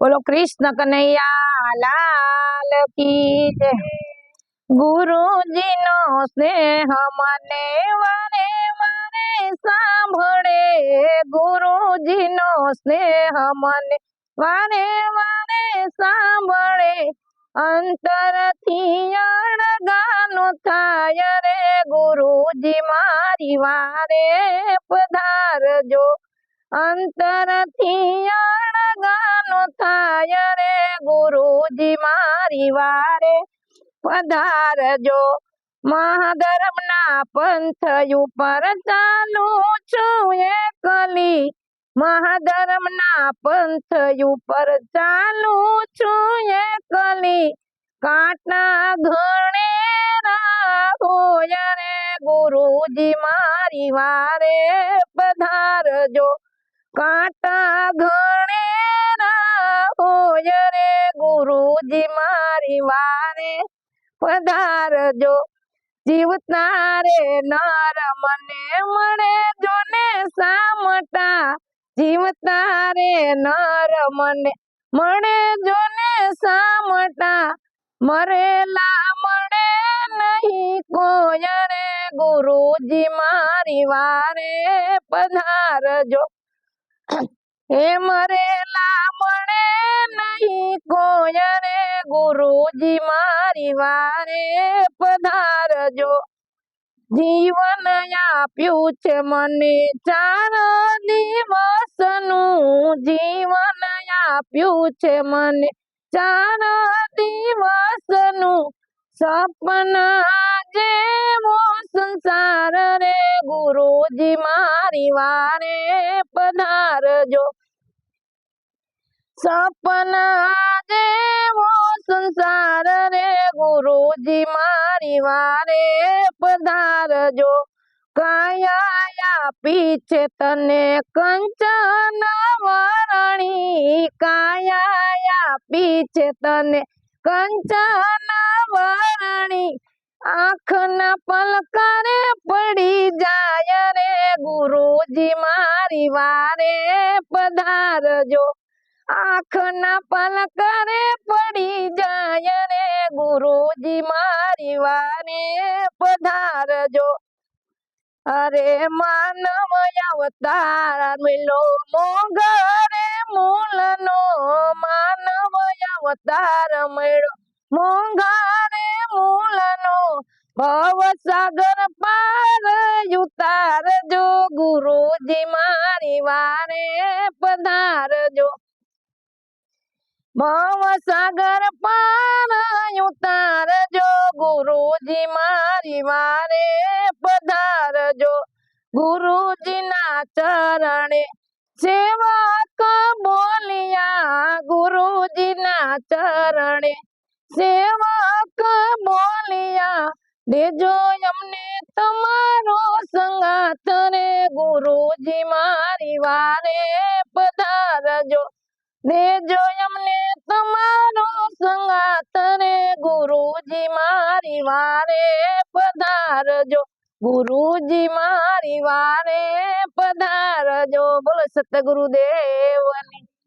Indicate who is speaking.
Speaker 1: બોલો કૃષ્ણ કનૈયા, લાલ કી જય. ગુરુજી નો સ્નેહ મને વારે વારે સાંભળે. ગુરુજી નો સ્નેહ મને વારે વારે સાંભળે. અંતરથી અણગાનો થાય રે. ગુરુજી મારી વારે પધારજો. અંતરથી અણગાનો થાય રે, ગુરુજી મારી વારે. પધારજો મહાધર્મના પંથ ઉપર ચાલુ છું એકલી. મહાધર્મના પંથ ઉપર ચાલુ છું એકલી. કાંટા ઘણે હોય રે ગુરુજી મારી વારે. પધારજો કાંટા ઘણે ગુરુજી મારી વારે પધારજો. જીવતા રે નર, મને મળે જો ને સામટા. જીવતા રે નર, મને મળે જો ને સામટા. મરેલા મળે નહીં કોય રે ગુરુજી મારી વારે પધારજો. હે મરેલા મળે નહીં રે ગુરુજી મારી વારે પધારજો. જીવન આપ્યું છે મને ચાર દિવસનું. જીવન આપ્યું છે મને ચાર દિવસનું. સપના જેવો સંસાર રે ગુરુજી મારી વારે પધારજો. સપના સંસાર રે ગુરુજી મારી વારે પધારજો. કાયા આપી છે તને કંચન વરણી. કાયા આપી તને કંચન વરણી. આંખના પલકારે પડી જાય રે ગુરુજી મારી વારે પધારજો. આંખના પલકારે પડી જાય રે. ગુરુજી મારી વારે પધારજો અરે માનવ અવતાર મિલો મોગરે મૂલનો માનવ અવતાર મળ્યો મોંઘારે મૂલનો ભવ સાગર પાર ઉતારજો. ગુરુજી મારી વારે પધારજો. ભવ સાગર પાર ઉતારજો ગુરુજી મારી વારે પધારજો. ગુરુજીના ચરણે સેવક બોલિયા. ગુરુજીના ચરણે સેવક બોલિયા. દેજો અમને તમારો સંગાથ રે ગુરુજી મારી વારે પધારજો. દેજો અમને તમારો સંગાત રે ગુરુજી મારી વારે પધારજો. ગુરુજી મારી વારે પધારજો. બોલો સતગુરુદેવની.